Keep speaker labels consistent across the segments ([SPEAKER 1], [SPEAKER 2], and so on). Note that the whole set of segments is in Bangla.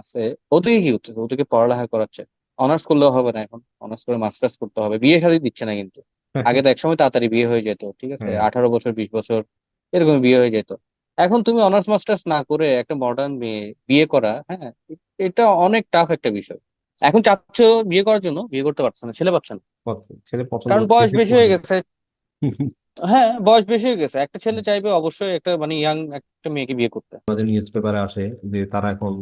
[SPEAKER 1] আছে। ওদিকে কি হচ্ছে ওদিকে পড়ালেখা করাচ্ছে। অনার্স করলেও হবে না এখন অনার্স করে মাস্টার্স করতে হবে। বিয়ে শাদী দিচ্ছে না কিন্তু। আগে তো একসময় তাড়াতাড়ি বিয়ে হয়ে যেত ঠিক আছে? আঠারো বছর বিশ বছর এরকম বিয়ে হয়ে যেত। এখন তুমি অনার্স মাস্টার্স না করে একটা মডার্ন মেয়ে বিয়ে করা হ্যাঁ এটা অনেক টাফ একটা বিষয়। এখন চাচ্ছ বিয়ে করার জন্য? বিয়ে করতে পারছে না ছেলে পাচ্ছে না।
[SPEAKER 2] ছেলে
[SPEAKER 1] কারণ বয়স বেশি হয়ে গেছে। হ্যাঁ বয়স বেশি হয়ে গেছে। একটা ছেলে চাইবে অবশ্যই একটা মানে ইয়াং একটা মেয়েকে বিয়ে করতে।
[SPEAKER 2] আমাদের নিউজ পেপারে আসে যে তারা এখন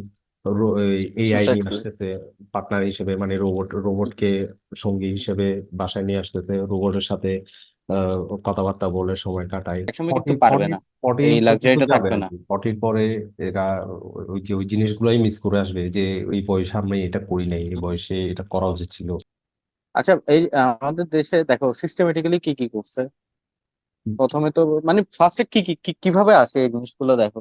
[SPEAKER 2] এআই নিয়ে আসতেছে পার্টনার হিসেবে মানে রোবট রোবটকে সঙ্গী হিসেবে বাসায় নিয়ে আসতেছে রোবটের সাথে কথাবার্তা বলে সময় কাটায়।
[SPEAKER 1] একসময় কিন্তু পারবে না। এই লাক্সারিটা থাকবে না।
[SPEAKER 2] ফর্টির পরে এরা ওই যে ওই জিনিসগুলোই মিস করে আসবে যে ওই বয়সে আমি এটা করি নাই এই বয়সে এটা করা উচিত ছিল।
[SPEAKER 1] আচ্ছা এই আমাদের দেশে দেখো সিস্টেমেটিক্যালি কি কি করছে? প্রথমে তো মানে ফার্স্টে কি কি- কীভাবে আসে এই জিনিসগুলো দেখো?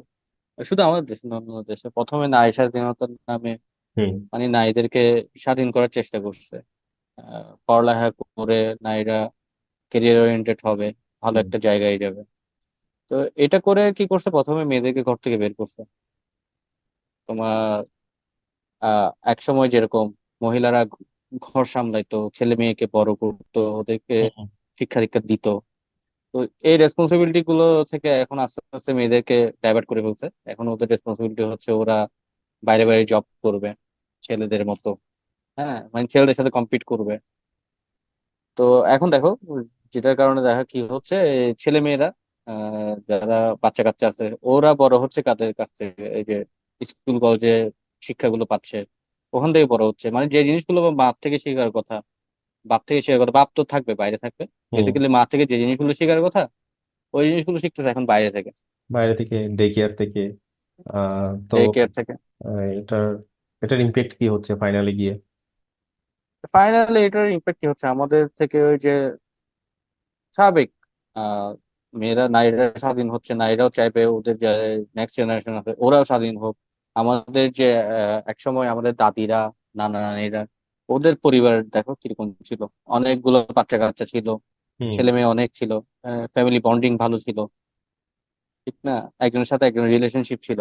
[SPEAKER 1] শুধু আমাদের দেশে না অন্য দেশে। প্রথমে নারী স্বাধীনতার নামে
[SPEAKER 2] হুম।
[SPEAKER 1] মানে নারীদেরকে স্বাধীন করার চেষ্টা করছে। আহ, পড়ালেখা করে নারীরা কেরিয়ার ওরিয়েন্টেড হবে ভালো
[SPEAKER 2] হুম।
[SPEAKER 1] একটা জায়গায় যাবে। তো এটা করে কি করছে? প্রথমে মেয়েদেরকে ঘর থেকে বের করছে। তোমার আহ এক সময় যেরকম মহিলারা ঘর সামলাইতো ছেলে মেয়েকে বড় করতো ওদেরকে
[SPEAKER 2] হুম।
[SPEAKER 1] শিক্ষা দীক্ষা দিত। তো এই রেসপন্সিবিলিটি গুলো থেকে এখন আস্তে আস্তে মেয়েদেরকে ডাইভার্ট করে ফেলছে। এখন ওদের রেসপন্সিবিলিটি হচ্ছে ওরা বাইরে বাইরে জব করবে, ছেলেদের মতো। হ্যাঁ মানে ছেলেদের সাথে কম্পিট করবে। তো এখন দেখো, যেটার কারণে দেখা কি হচ্ছে, ছেলে মেয়েরা যারা বাচ্চা কাচ্চা আছে, ওরা বড় হচ্ছে কাদের কাছ থেকে? এই যে স্কুল কলেজে শিক্ষাগুলো পাচ্ছে, ওখান থেকে বড় হচ্ছে। মানে যে জিনিসগুলো বাপ থেকে শেখার কথা বাপ থেকে শেখার কথা বাপ তো থাকবে বাইরে থাকবে। বেসিক্যালি মা থেকে যে জিনিসগুলো শেখার কথা ওই জিনিসগুলো শিখতেছে এখন বাইরে থেকে।
[SPEAKER 2] বাইরে থেকে ডে কেয়ার থেকে আহ তো
[SPEAKER 1] ডে কেয়ার থেকে
[SPEAKER 2] এটার এটার ইম্প্যাক্ট কি হচ্ছে ফাইনালি গিয়ে?
[SPEAKER 1] ফাইনালি এটার ইম্প্যাক্ট কি হচ্ছে? আমাদের থেকে ওই যে স্বাভাবিক মেয়েরা নারীরা স্বাধীন হচ্ছে নারীরাও চাইবে ওদের যে নেক্সট জেনারেশন আছে ওরাও স্বাধীন হোক। আমাদের যে আহ, একসময় আমাদের দাদিরা নানা নানিরা ওদের পরিবার দেখো কীরকম ছিল। অনেকগুলো বাচ্চা কাচ্চা ছিল ছেলে মেয়ে অনেক ছিল ফ্যামিলি বন্ডিং ভালো ছিল ঠিক না? একজনের সাথে একজনের রিলেশনশিপ ছিল।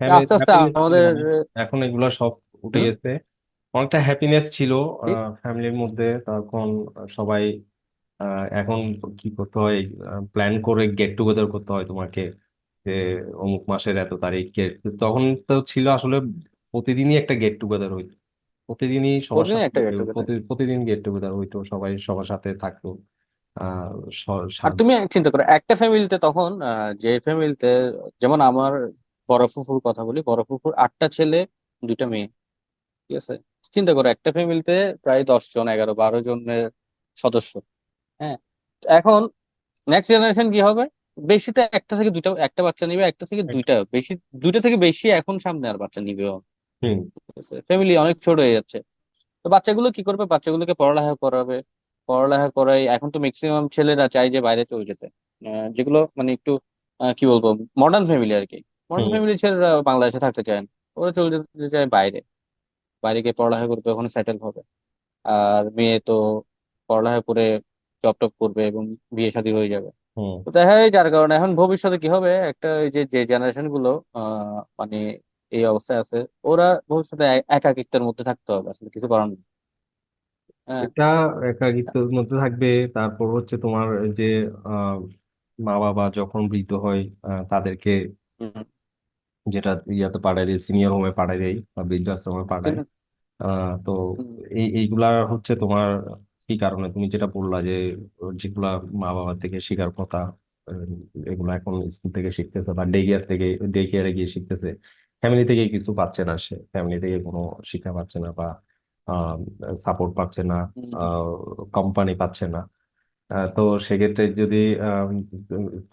[SPEAKER 1] আস্তে আস্তে আমাদের
[SPEAKER 2] এখন এগুলো সব উঠে গেছে। অনেকটা হ্যাপিনেস ছিল ফ্যামিলির মধ্যে। তখন সবাই এখন কি করতে হয় প্ল্যান করে গেট টুগেদার করতে হয় তোমাকে যে অমুক মাসের এত তারিখ তখন তো ছিল আসলে প্রতিদিনই একটা গেট টুগেদার হইতো। প্রতিদিনই সবার
[SPEAKER 1] প্রতিদিন
[SPEAKER 2] সাথে প্রতিদিন গেট টুগেদার হইতো সবাই সবার সাথে থাকতো। আহ
[SPEAKER 1] আর তুমি চিন্তা করো একটা ফ্যামিলিতে তখন যে ফ্যামিলিতে যেমন আমার বড় ফুফুর কথা বলি বড় ফুফুর আটটা ছেলে দুইটা মেয়ে ঠিক আছে? চিন্তা করো একটা ফ্যামিলিতে প্রায় দশ জন এগারো বারো জনের সদস্য হ্যাঁ? এখন নেক্সট জেনারেশন কি হবে? বেশিতে একটা থেকে দুইটা একটা বাচ্চা নিবে একটা থেকে দুইটা বেশি দুইটা থেকে বেশি এখন সামনে আর বাচ্চা নিবে
[SPEAKER 2] হুম।
[SPEAKER 1] ফ্যামিলি অনেক ছোট হয়ে যাচ্ছে। তো বাচ্চাগুলো কি করবে? বাচ্চাগুলোকে পড়ালেখা করাবে। পড়ালেখা করাই এখন তো ম্যাক্সিমাম ছেলেরা চায় যে বাইরে চলে যেতে। আহ, যেগুলো মানে একটু আহ, কি বলব? মডার্ন ফ্যামিলি আর কি। Modern
[SPEAKER 2] hmm.
[SPEAKER 1] ফ্যামিলির ছেলেরা বাংলাদেশে থাকতে চায় না। ওরা চলে যেতে চায় বাইরে। বাইরে গিয়ে পড়ালেখা করবে ওখানে সেটেল হবে। আর মেয়ে তো পড়ালেখা করে জব টপ করবে এবং বিয়ে শাদী হয়ে যাবে।
[SPEAKER 2] হুম।
[SPEAKER 1] তো দেখা যায় যার কারণে। এখন ভবিষ্যতে কি হবে? একটা এই যে যে জেনারেশনগুলো আহ মানে এই অবস্থায় আছে। ওরা ভবিষ্যতে একাকিত্বের মধ্যে থাকতে হবে আসলে কিছু করার নেই। হ্যাঁ।
[SPEAKER 2] এটা একাকিত্বের মধ্যে থাকবে তারপর হচ্ছে তোমার যে আহ, মা বাবা যখন বৃদ্ধ হয় আহ, তাদেরকে
[SPEAKER 1] হুম।
[SPEAKER 2] যেটা ইয়াতে পাঠায় দেয় সিনিয়র হোমে পাঠায় দেয় বা বৃদ্ধাশ্রমে পাঠায়। আহ, তো
[SPEAKER 1] হুম,
[SPEAKER 2] এই এইগুলা হচ্ছে তোমার কি কারণে? তুমি যেটা বললা যে যেগুলা মা বাবা থেকে শেখার কথা আহ, এগুলা এখন স্কুল থেকে শিখতেছে বা ডে কেয়ার থেকে ডে কেয়ারে গিয়ে শিখতেছে। ফ্যামিলি থেকে কিছু পাচ্ছে না সে। ফ্যামিলি থেকে কোনো শিক্ষা পাচ্ছে না বা সাপোর্ট পাচ্ছে না কোম্পানি পাচ্ছে না। তো সেক্ষেত্রে যদি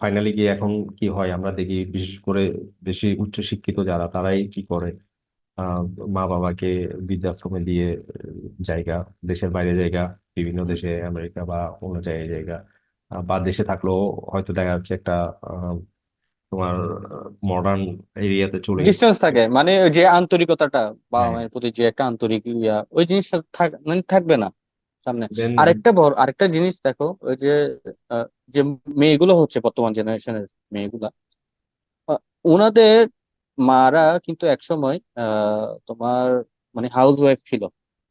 [SPEAKER 2] ফাইনালি গিয়ে এখন কি হয় আমরা দেখি বিশেষ করে বেশি উচ্চ শিক্ষিত যারা তারাই কি করে? আহ, মা বাবাকে বৃদ্ধাশ্রমে দিয়ে জায়গা দেশের বাইরে জায়গা বিভিন্ন দেশে আমেরিকা বা অন্য জায়গায় জায়গা বা দেশে থাকলেও হয়তো দেখা যাচ্ছে একটা আহ, তোমার মডার্ন এরিয়াতে চলে
[SPEAKER 1] ডিস্টেন্স থাকে মানে যে আন্তরিকতাটা বাবা
[SPEAKER 2] হ্যাঁ।
[SPEAKER 1] মায়ের প্রতি যে একটা আন্তরিক ইয়া ওই জিনিসটা মানে থাকবে না সামনে।
[SPEAKER 2] দেন
[SPEAKER 1] আরেকটা বড় আরেকটা জিনিস দেখো ওই যে যে মেয়েগুলো হচ্ছে বর্তমান জেনারেশনের মেয়েগুলা ওনাদের মারা কিন্তু একসময় আহ তোমার মানে হাউস ওয়াইফ ছিল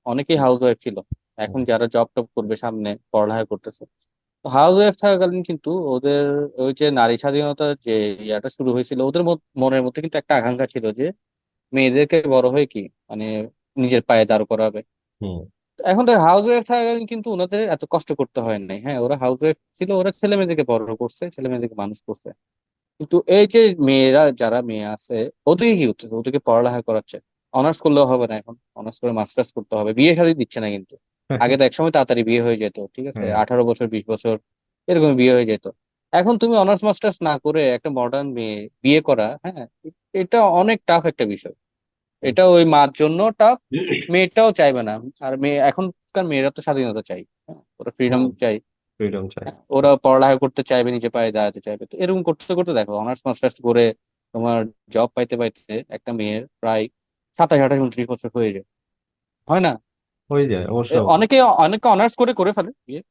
[SPEAKER 1] অনেকেই হাউস ওয়াইফ ছিল। এখন যারা জব টব করবে সামনে পড়ালেখা করতেছে হাউস ওয়াইফ থাকাকালীন কিন্তু ওদের ওই যে নারী স্বাধীনতার যে ইয়াটা শুরু হয়েছিল ওদের মত- মনের মধ্যে কিন্তু একটা আকাঙ্ক্ষা ছিল যে মেয়েদেরকে বড় হয়ে কি মানে নিজের পায়ে দাঁড় করাবে।
[SPEAKER 2] হুম।
[SPEAKER 1] এখন তো হাউস ওয়াইফ থাকাকালীন কিন্তু ওনাদের এত কষ্ট করতে হয় নাই। হ্যাঁ ওরা হাউস ওয়াইফ ছিল ওরা ছেলে মেয়েদেরকে বড় করছে ছেলে মেয়েদেরকে মানুষ করছে। কিন্তু এই যে মেয়েরা যারা মেয়ে আছে ওদেরকে কি করতেছে ওদেরকে পড়ালেখা করাচ্ছে। অনার্স করলেও হবে না এখন। অনার্স করে মাস্টার্স করতে হবে। বিয়ে শাদী দিচ্ছে না কিন্তু। আগে তো একসময় তাড়াতাড়ি বিয়ে হয়ে যেত ঠিক আছে? আঠারো বছর বিশ বছর এরকম বিয়ে হয়ে যেত। এখন তুমি অনার্স মাস্টার্স না করে একটা মডার্ন মেয়ে বিয়ে করা হ্যাঁ এটা অনেক টাফ একটা বিষয়। এটা ওই মার জন্য টাফ মেয়েটাও চাইবে না। আর মেয়ে এখনকার মেয়েরা তো স্বাধীনতা চাই হ্যাঁ ওরা ফ্রিডম চাই।
[SPEAKER 2] ফ্রিডম চাই।
[SPEAKER 1] হ্যাঁ, ওরা পড়ালেখা করতে চাইবে নিজে পায়ে দাঁড়াতে চাইবে। তো এরকম করতে করতে দেখো অনার্স মাস্টার্স করে তোমার জব পাইতে পাইতে একটা মেয়ের প্রায় সাতাশ আঠাশ উনত্রিশ বছর হয়ে যায়। হয় না?
[SPEAKER 2] হয়ে যায় অবশ্য।
[SPEAKER 1] এ, অনেকে অনেকে অনার্স করে করে ফেলে বিয়ে।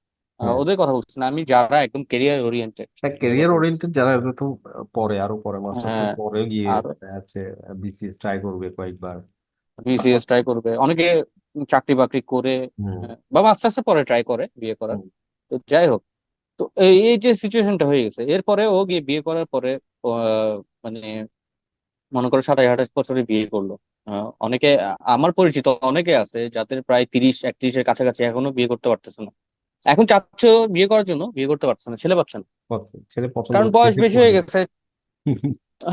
[SPEAKER 2] হ্যাঁ
[SPEAKER 1] ওদের কথা বলছি না আমি যারা একদম কেরিয়ার ওরিয়েন্টেড ওদের
[SPEAKER 2] ক্যারিয়ার ওরিয়েন্টেড যারা তো পরে আরও পরে মাস্টার্স
[SPEAKER 1] হ্যাঁ
[SPEAKER 2] পরে গিয়ে
[SPEAKER 1] আর।
[SPEAKER 2] যাচ্ছে বিসিএস ট্রাই করবে কয়েকবার।
[SPEAKER 1] বিসিএস ট্রাই করবে। অনেকে চাকরি বাকরি করে
[SPEAKER 2] হুম।
[SPEAKER 1] আহ, বা মাস্টার্স পরে ট্রাই করে বিয়ে করার।
[SPEAKER 2] হুম।
[SPEAKER 1] তো যাই হোক তো এই এই যে সিচুয়েশনটা হয়ে গেছে এরপরে ও গিয়ে বিয়ে করার পরে আহ, মানে মনে করো সাতাশ আঠাশ বছরে বিয়ে করল। অনেকে আমার পরিচিত অনেকে আছে যাদের প্রায় তিরিশ একত্রিশের কাছাকাছি এখনও বিয়ে করতে পারতেছে না। এখন চাচ্ছ বিয়ে করার জন্য বিয়ে করতে পারছে না ছেলে পাচ্ছে না।
[SPEAKER 2] ছেলে পছন্দ
[SPEAKER 1] কারণ বয়স বেশি হয়ে গেছে।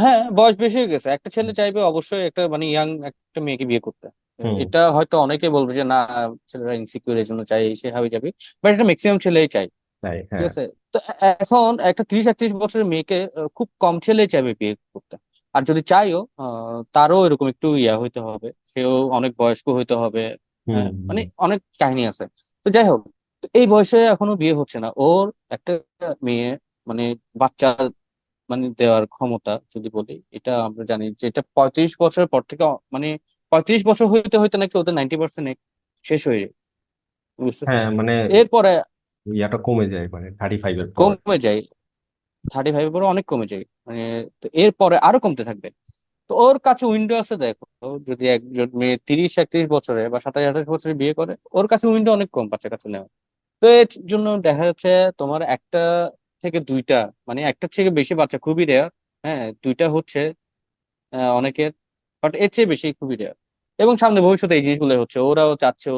[SPEAKER 1] হ্যাঁ বয়স বেশি হয়ে গেছে। একটা ছেলে চাইবে অবশ্যই একটা মানে ইয়াং একটা মেয়েকে বিয়ে করতে। এটা হয়তো অনেকে বলবে যে না ছেলেরা ইনসিকিউর এর জন্য চাই সে হাবি যাবি বাট এটা ম্যাক্সিমাম ছেলেই চাই ঠিক
[SPEAKER 2] হ্যাঁ।
[SPEAKER 1] আছে? তো এখন একটা তিরিশ একত্রিশ বছরের মেয়েকে খুব কম ছেলে চাইবে বিয়ে করতে। আর যদি চাইও তারও এরকম একটু ইয়া হইতে হবে সেও অনেক বয়স্ক হইতে হবে হ্যাঁ মানে অনেক কাহিনী আছে। তো যাই হোক এই বয়সে এখনও বিয়ে হচ্ছে না। ওর একটা মেয়ে মানে বাচ্চা মানে দেওয়ার ক্ষমতা যদি বলি এটা আমরা জানি যে এটা পঁয়ত্রিশ বছরের পর থেকে মানে পঁয়ত্রিশ বছর হইতে হইতে নাকি ওদের নাইনটি পার্সেন্ট শেষ হয়ে যায়।
[SPEAKER 2] হ্যাঁ মানে
[SPEAKER 1] এরপরে
[SPEAKER 2] ইয়াটা কমে যায় মানে থার্টি ফাইভ এর পর।
[SPEAKER 1] কমে যায়। থার্টি ফাইভ পরে অনেক কমে যায় মানে তো এরপরে আরও কমতে থাকবে। তো ওর কাছে উইন্ডো আছে দেখো, যদি একজন মেয়ে তিরিশ, একত্রিশ বছরে বা সাতাশ, আঠাশ বছরে বিয়ে করে, ওর কাছে উইন্ডো অনেক কম বাচ্চা কাছে নেওয়া। তো এর জন্য দেখা যাচ্ছে তোমার একটা থেকে দুইটা মানে একটা থেকে বেশি বাচ্চা খুবই রেয়ার হ্যাঁ দুইটা হচ্ছে অনেকের বাট এর চেয়ে বেশি খুবই রেয়ার এবং সামনে ভবিষ্যতে এই জিনিসগুলো হচ্ছে, ওরাও চাচ্ছে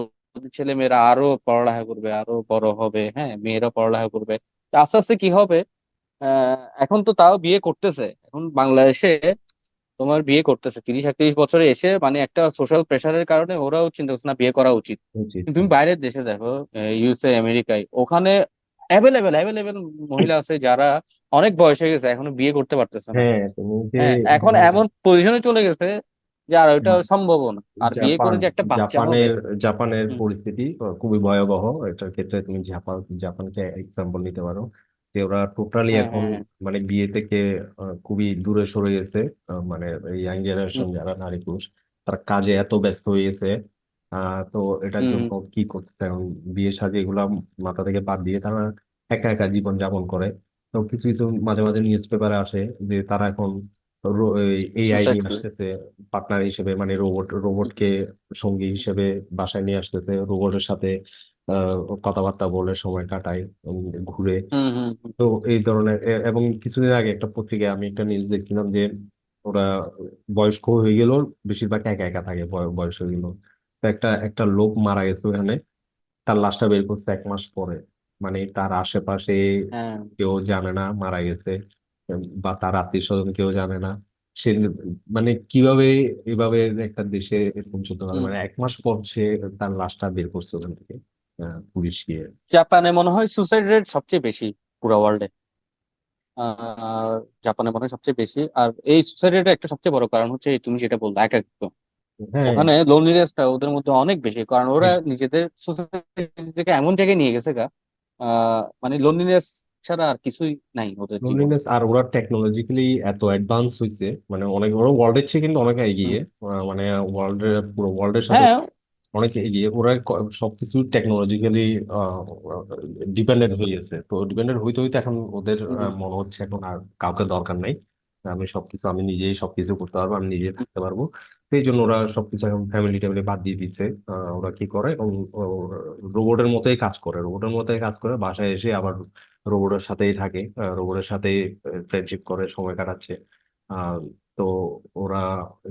[SPEAKER 1] ছেলে মেয়েরা আরও পড়ালেখা করবে, আরও বড় হবে হ্যাঁ মেয়েরা পড়ালেখা করবে। আস্তে আস্তে কি হবে এখন তো তাও বিয়ে করতেছে। এখন বাংলাদেশে তোমার বিয়ে করতেছে। তিরিশ একত্রিশ বছরে এসে মানে একটা সোশ্যাল প্রেশারের কারণে ওরাও চিন্তা করছে না বিয়ে করা উচিত। তুমি বাইরের দেশে দেখো ইউএসএ আমেরিকায় ওখানে অ্যাভেলেবেল অ্যাভেলেবেল মহিলা আছে যারা অনেক বয়স হয়ে গেছে এখনও বিয়ে করতে পারতেছে না।
[SPEAKER 2] হ্যাঁ তুমি যে
[SPEAKER 1] হ্যাঁ এখন এমন পজিশনে চলে গেছে যে আর ওইটা সম্ভব না। আর বিয়ে করে যে একটা বাচ্চা হবে।
[SPEAKER 2] জাপানের জাপানের পরিস্থিতি খুবই ভয়াবহ। এটার ক্ষেত্রে তুমি জাপান জাপানকে এক্সাম্পল নিতে পারো। যে ওরা টোটালি
[SPEAKER 1] হ্যাঁ
[SPEAKER 2] এখন
[SPEAKER 1] হ্যাঁ।
[SPEAKER 2] মানে বিয়ে থেকে আহ, খুবই দূরে সরে গেছে। আহ, মানে ইয়াং জেনারেশন
[SPEAKER 1] হুম।
[SPEAKER 2] যারা নারী পুরুষ তারা কাজে এত ব্যস্ত হয়ে গেছে। আহ তো এটার
[SPEAKER 1] হুম।
[SPEAKER 2] জন্য কি করতেছে? এখন বিয়ে শাদী এগুলা মাথা থেকে বাদ দিয়ে তারা একা একা জীবন যাপন করে। তো কিছু কিছু মাঝে মাঝে নিউজ পেপারে আসে যে তারা এখন এআই
[SPEAKER 1] সুসাইড
[SPEAKER 2] নিয়ে আসতেছে পার্টনার হিসেবে মানে রোবট রোবটকে সঙ্গী হিসেবে বাসায় নিয়ে আসতেছে রোবটের সাথে কথাবার্তা বলে সময় কাটায় ঘুরে।
[SPEAKER 1] হুম হুম হুম।
[SPEAKER 2] তো এই ধরনের এবং কিছুদিন আগে একটা পত্রিকায় আমি একটা নিউজ দেখছিলাম যে ওরা বয়স্ক হয়ে গেল বেশিরভাগ একা একা থাকে বয়- বয়স হয়ে গেল তো একটা একটা লোক মারা গেছে ওখানে তার লাশটা বের করছে এক মাস পরে। মানে তার আশেপাশে
[SPEAKER 1] হ্যাঁ।
[SPEAKER 2] কেউ জানে না মারা গেছে বা তার আত্মীয় স্বজন কেউ জানে না। সে মানে কীভাবে এভাবে একটা দেশে এরকম চলতে পারে মানে এক মাস পর সে তার লাশটা বের করছে ওখান থেকে। পুলিশ গিয়ে।
[SPEAKER 1] জাপানে মনে হয় সুসাইড রেট সবচেয়ে বেশি পুরো ওয়ার্ল্ডে জাপানে মনে হয় সবচেয়ে বেশি। আর এই সুসাইড রেটের একটা সবচেয়ে বড় কারণ হচ্ছে তুমি যেটা বললে একাকিত্ব
[SPEAKER 2] হ্যাঁ।
[SPEAKER 1] ওখানে লোনলিনেসটা ওদের মধ্যে অনেক বেশি কারণ ওরা নিজেদের সোসাইটিকে এমন জায়গায় নিয়ে গেছে গা মানে লোনলিনেস ছাড়া আর কিছুই নাই ওদের জীবনে।
[SPEAKER 2] লোনলিনেস আর ওরা টেকনোলজিক্যালি এত অ্যাডভান্স হয়েছে মানে অনেক ওরা ওয়ার্ল্ডের চেয়ে কিন্তু অনেক এগিয়ে। মানে ওয়ার্ল্ডের পুরো ওয়ার্ল্ডের সাথে
[SPEAKER 1] হ্যাঁ।
[SPEAKER 2] অনেক এগিয়ে ওরা সবকিছু টেকনোলজিক্যালি ডিপেন্ডেন্ট হয়ে গেছে। তো ডিপেন্ডেন্ট হইতে হইতে এখন ওদের মনে হচ্ছে এখন আর কাউকে দরকার নাই। আমি সবকিছু আমি নিজেই সবকিছু করতে পারব আমি নিজে থাকতে পারব। সেই জন্য ওরা সবকিছু এখন ফ্যামিলি ট্যামিলি বাদ দিয়ে দিচ্ছে। আহ, ওরা কি করে? এবং রোবটের মতোই কাজ করে। রোবটের মতোই কাজ করে বাসায় এসে আবার রোবটের সাথেই থাকে। রোবটের সাথেই ফ্রেন্ডশিপ করে সময় কাটাচ্ছে। ওরা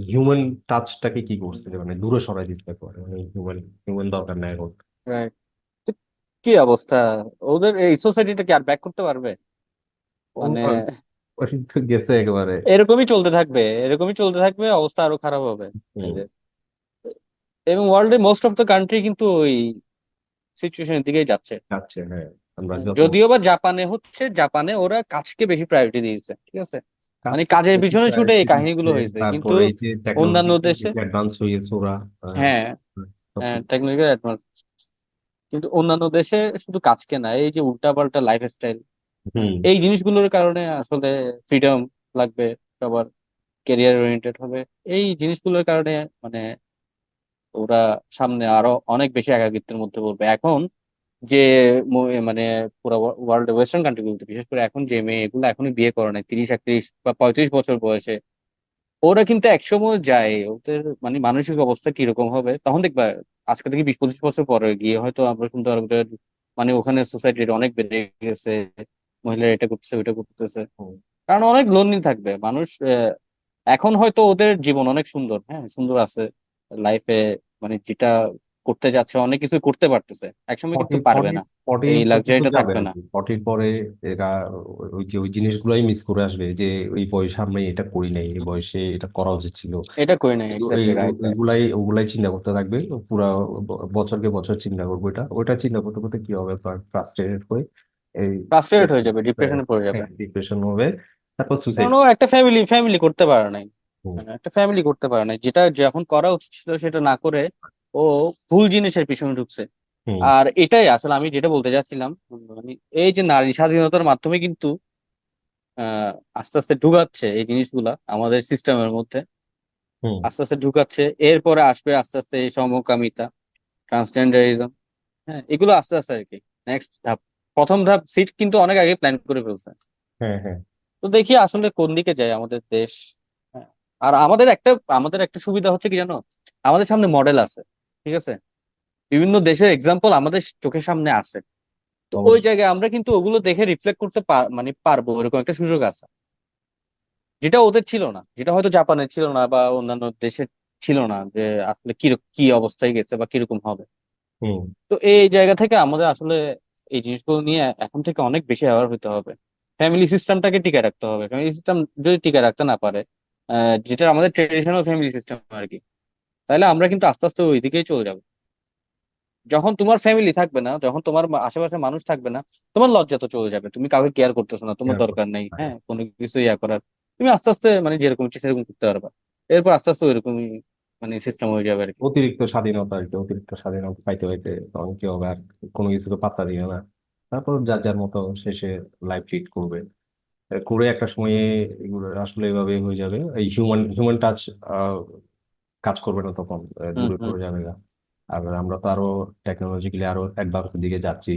[SPEAKER 2] হিউম্যান টাচটাকে কি করছে? মানে দূরে সরাই দিতে পারে মানে হিউম্যান হিউম্যান দরকার নেই এখন।
[SPEAKER 1] রাইট কি অবস্থা? ওদের এই সোসাইটিটা কি আর ব্যাক করতে পারবে? মানে
[SPEAKER 2] গেছে একেবারে।
[SPEAKER 1] এরকমই চলতে থাকবে এরকমই চলতে থাকবে অবস্থা আরও খারাপ হবে। এবং ওয়ার্ল্ডে মোস্ট অফ দ্য কান্ট্রি কিন্তু ওই সিচুয়েশনের দিকেই যাচ্ছে।
[SPEAKER 2] যাচ্ছে হ্যাঁ। আমরা
[SPEAKER 1] যদিও বা জাপানে হচ্ছে জাপানে ওরা কাজকে বেশি প্রায়োরিটি দিয়েছে ঠিক আছে? মানে কাজের পিছনে ছুটে এই কাহিনীগুলো হয়েছে কিন্তু অন্যান্য দেশে
[SPEAKER 2] অ্যাডভান্স হয়ে গেছে ওরা
[SPEAKER 1] হ্যাঁ অ্যাডভান্স কিন্তু অন্যান্য দেশে শুধু কাজকে না এই যে উল্টাপাল্টা লাইফ স্টাইল
[SPEAKER 2] হুম।
[SPEAKER 1] এই জিনিসগুলোর কারণে আসলে ফ্রিডম লাগবে সবার ক্যারিয়ার ওরিয়েন্টেড হবে। এই জিনিসগুলোর কারণে মানে ওরা সামনে আরও অনেক বেশি একাকিত্বের মধ্যে পড়বে। এখন যে মানে পুরো ওয়ার্ল্ড ওয়েস্টার্ন কান্ট্রি গুলোতে বিশেষ করে এখন যে মেয়ে এগুলো এখনই বিয়ে করে নাই তিরিশ একত্রিশ বা পঁয়ত্রিশ বছর বয়সে ওরা কিন্তু একসময় যায় ওদের মানে মানসিক অবস্থা কীরকম হবে তখন দেখবা আজকে থেকে বিশ পঁচিশ বছর পরে গিয়ে হয়তো আমরা শুনতে পারব মানে ওখানে সোসাইটির অনেক বেড়ে গেছে মহিলারা এটা করতেছে ওইটা করতেছে। কারণ অনেক লোনলি থাকবে মানুষ আহ, এখন হয়তো ওদের জীবন অনেক সুন্দর হ্যাঁ সুন্দর আছে লাইফে মানে যেটা করতে যাচ্ছে অনেক কিছু করতে পারতেছে। একসময়
[SPEAKER 2] করতে
[SPEAKER 1] পারবে না। এই লাক্সারিটা থাকবে না।
[SPEAKER 2] ফর্টির পরে এরা ওই যে ওই জিনিসগুলোই মিস করে আসবে যে ওই বয়সে আমি এটা করি নাই এই বয়সে এটা করা উচিত ছিল।
[SPEAKER 1] এটা করি না এক্স্যাক্টলি রাইট
[SPEAKER 2] ওইগুলাই ওগুলাই চিন্তা করতে থাকবে পুরো বছরকে বছর চিন্তা করব এটা। ওইটা চিন্তা করতে করতে কি হবে? ফ্রাস্ট্রেটেড হয়ে এই
[SPEAKER 1] ফ্রাস্ট্রেটেড হয়ে যাবে ডিপ্রেশনে পড়ে যাবে।
[SPEAKER 2] ডিপ্রেশন হবে তারপর সুসাইড
[SPEAKER 1] কারণ ও একটা ফ্যামিলি ফ্যামিলি করতে পারে নাই। মানে একটা ফ্যামিলি করতে পারে নাই যেটা যখন করা উচিত ছিল সেটা না করে ও ভুল জিনিসের পিছনে ঢুকছে। আর এটাই আসলে আমি যেটা বলতে যাচ্ছিলাম মানে এই যে নারী স্বাধীনতার মাধ্যমে কিন্তু আস্তে আস্তে ঢুকাচ্ছে এই জিনিসগুলা আমাদের সিস্টেমের মধ্যে। আস্তে আস্তে ঢুকাচ্ছে এরপরে আসবে আস্তে আস্তে এই সমকামিতা ট্রান্সজেন্ডারিজম হ্যাঁ এগুলো আস্তে আস্তে আর কি। নেক্সট ধাপ প্রথম ধাপ সিট কিন্তু অনেক আগে প্ল্যান করে ফেলছে।
[SPEAKER 2] হ্যাঁ হ্যাঁ।
[SPEAKER 1] তো দেখি আসলে কোন দিকে যায় আমাদের দেশ হ্যাঁ। আর আমাদের একটা আমাদের একটা সুবিধা হচ্ছে কি জানো? আমাদের সামনে মডেল আছে। ঠিক আছে? বিভিন্ন দেশের এক্সাম্পল আমাদের চোখের সামনে আছে। তো ওই জায়গায় আমরা কিন্তু ওগুলো দেখে রিফ্লেক্ট করতে পার- মানে পারব এরকম একটা সুযোগ আছে। যেটা ওদের ছিল না। যেটা হয়তো জাপানের ছিল না বা অন্যান্য দেশের ছিল না যে আসলে কি কি অবস্থায় গেছে বা কীরকম হবে। তো এই জায়গা থেকে আমাদের আসলে এই জিনিসগুলো নিয়ে এখন থেকে অনেক বেশি অ্যাওয়ার হতে হবে। ফ্যামিলি সিস্টেমটাকে টিকে রাখতে হবে। ফ্যামিলি সিস্টেম যদি টিকে রাখতে না পারে যেটা আমাদের ট্রেডিশনাল ফ্যামিলি সিস্টেম আর কি তাহলে আমরা কিন্তু আস্তে আস্তে ওই দিকেই চলে যাব। যখন তোমার ফ্যামিলি থাকবে না যখন তোমার আশেপাশে মানুষ থাকবে না তোমার লজ্জা তো চলে যাবে। তুমি কাউকে কেয়ার করতেছো না তোমার দরকার নেই। হ্যাঁ কোনো কিছু ইয়া করার। তুমি আস্তে আস্তে মানে যেরকম ইচ্ছে সেরকম করতে পারবা। এরপর আস্তে আস্তে ওইরকমই মানে সিস্টেম হয়ে যাবে আর কি।
[SPEAKER 2] অতিরিক্ত স্বাধীনতা আর কি অতিরিক্ত স্বাধীনতা পাইতে পাইতে তখন কি হবে আর কোনো কিছুকে পাত্তা দিবে না। তারপর যার যার মতো শেষে লাইফ লিড করবে। করে একটা সময়ে এগুলো আসলে এভাবে হয়ে যাবে। এই হিউম্যান হিউম্যান টাচ কাজ করবে না তখন দূরে
[SPEAKER 1] হুম হুম।
[SPEAKER 2] পড়ে যাবে না। আর আমরা তো আরও টেকনোলজিক্যালি আরও অ্যাডভান্সের দিকে যাচ্ছি।